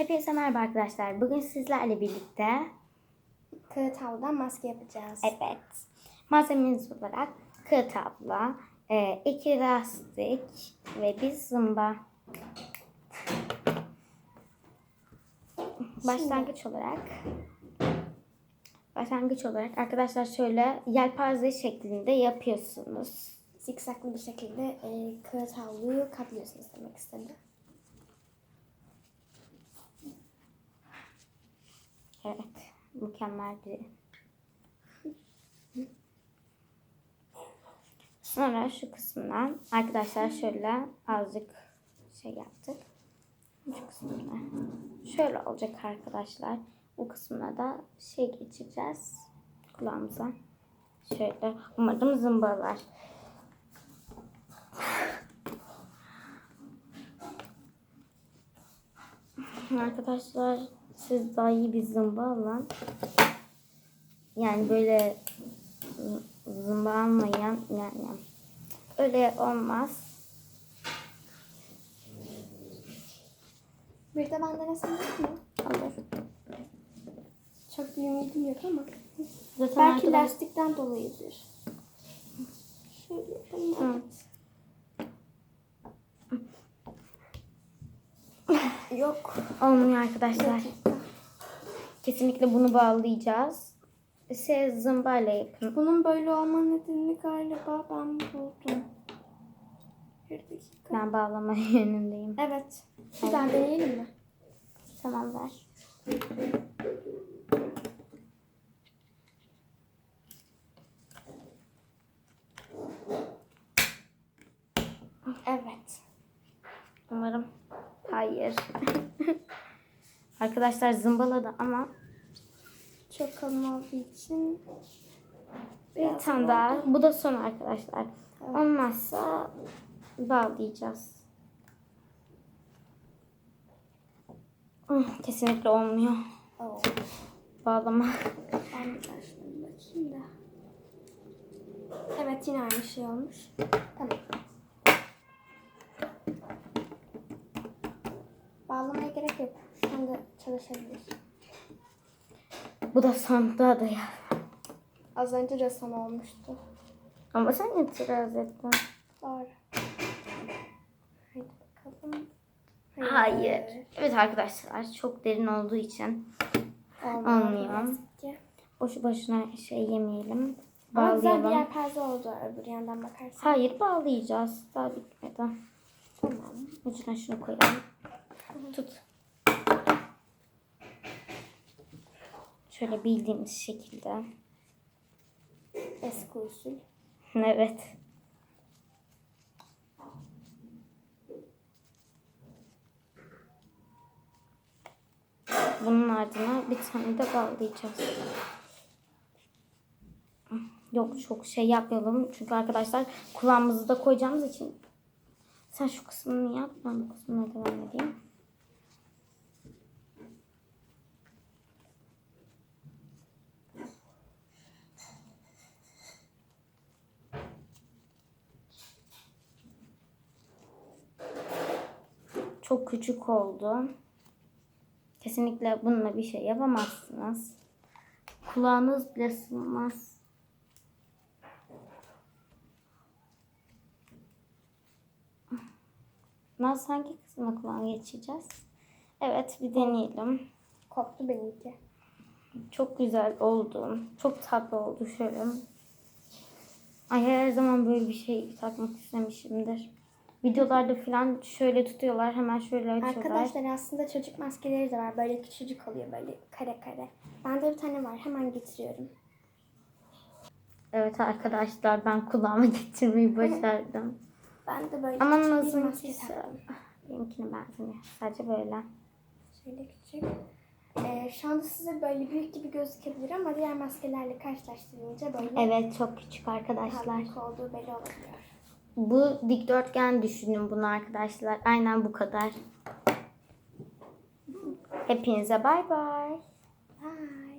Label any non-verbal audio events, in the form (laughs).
Hepinize merhaba arkadaşlar. Bugün sizlerle birlikte Kağıt havludan maske yapacağız. evet malzememiz olarak kağıt abla, e, iki lastik ve bir zımba. Başlangıç olarak başlangıç olarak arkadaşlar şöyle yelpaze şeklinde yapıyorsunuz. Zikzaklı bir şekilde e, kağıt havluyu katlıyorsunuz demek istedim. Evet, mükemmeldi. Sonra şu kısmından arkadaşlar şöyle azıcık şey yaptık. Şu kısmına. Şöyle olacak arkadaşlar. Bu kısmına da şey geçeceğiz kulağımıza. Şöyle umarım zımbalar. Arkadaşlar siz daha iyi bir zımba alın. Yani böyle zı- zımba almayan yani öyle olmaz. Bir de ben denesem olur mu? Olur. Çok bir ümidim yok ama. Zaten Belki arkadaş- lastikten dolayıdır. Şöyle yapalım. Hı. Yok. olmuyor arkadaşlar. Dakika. Kesinlikle bunu bağlayacağız. Siz zımbayla yapın. Bunun böyle olma nedenini galiba ben buldum. Bir dakika. Ben bağlama (laughs) yönündeyim. Evet. Bir daha deneyelim mi? Tamam ver. Evet. Umarım. Hayır. (laughs) Arkadaşlar zımbaladı ama Çok kalın olduğu için bir tane daha. Bu da son arkadaşlar. Olmazsa bağlayacağız. Hmm, Kesinlikle olmuyor. Oo. Bağlama. Ben bakayım da. Evet yine aynı şey olmuş. Tamam. Bağlamaya gerek yok. Şu anda Bu da son daha da ya. Az önce de son olmuştu. Ama sen itiraz ettin. Doğru. Haydi bakalım. Hayır. Evet arkadaşlar çok derin olduğu için Olmuyor. Olmuyor. boşu boşuna şey yemeyelim. Ama güzel bir yelpaze oldu öbür yandan bakarsan. Hayır bağlayacağız. Daha bitmedi. Tamam. Ucuna şunu koyalım. Tut. Şöyle bildiğimiz şekilde. Eski usul. Evet. Bunun ardına bir tane de bağlayacağız. Yok çok şey yapmayalım. Çünkü arkadaşlar kulağımızı da koyacağımız için sen şu kısmını yap. Ben bu kısmına devam edeyim. Çok küçük oldu. Kesinlikle bununla bir şey yapamazsınız. Kulağınız bile sığmaz. Naz hangi kısmına kulağını geçeceğiz? Evet bir deneyelim. Koptu benimki. Çok güzel oldu. Çok tatlı oldu şöyle. Ay her zaman böyle bir şey takmak istemişimdir. Videolarda falan şöyle tutuyorlar. Hemen şöyle açıyorlar. Arkadaşlar aslında çocuk maskeleri de var. Böyle küçücük oluyor böyle kare kare. Bende bir tane var. Hemen getiriyorum. Evet arkadaşlar ben kulağıma (laughs) getirmeyi başardım. Ben de böyle Ama küçük bir nasıl maske güzel. taktım. Benimkine benzemiyor. Sadece böyle. Şöyle küçük. Ee, şu anda size böyle büyük gibi gözükebilir ama diğer maskelerle karşılaştırınca böyle Evet çok küçük arkadaşlar. büyük olduğu belli olabiliyor. Bu dikdörtgen düşünün bunu arkadaşlar. Aynen bu kadar. Hepinize bay bay. Bye.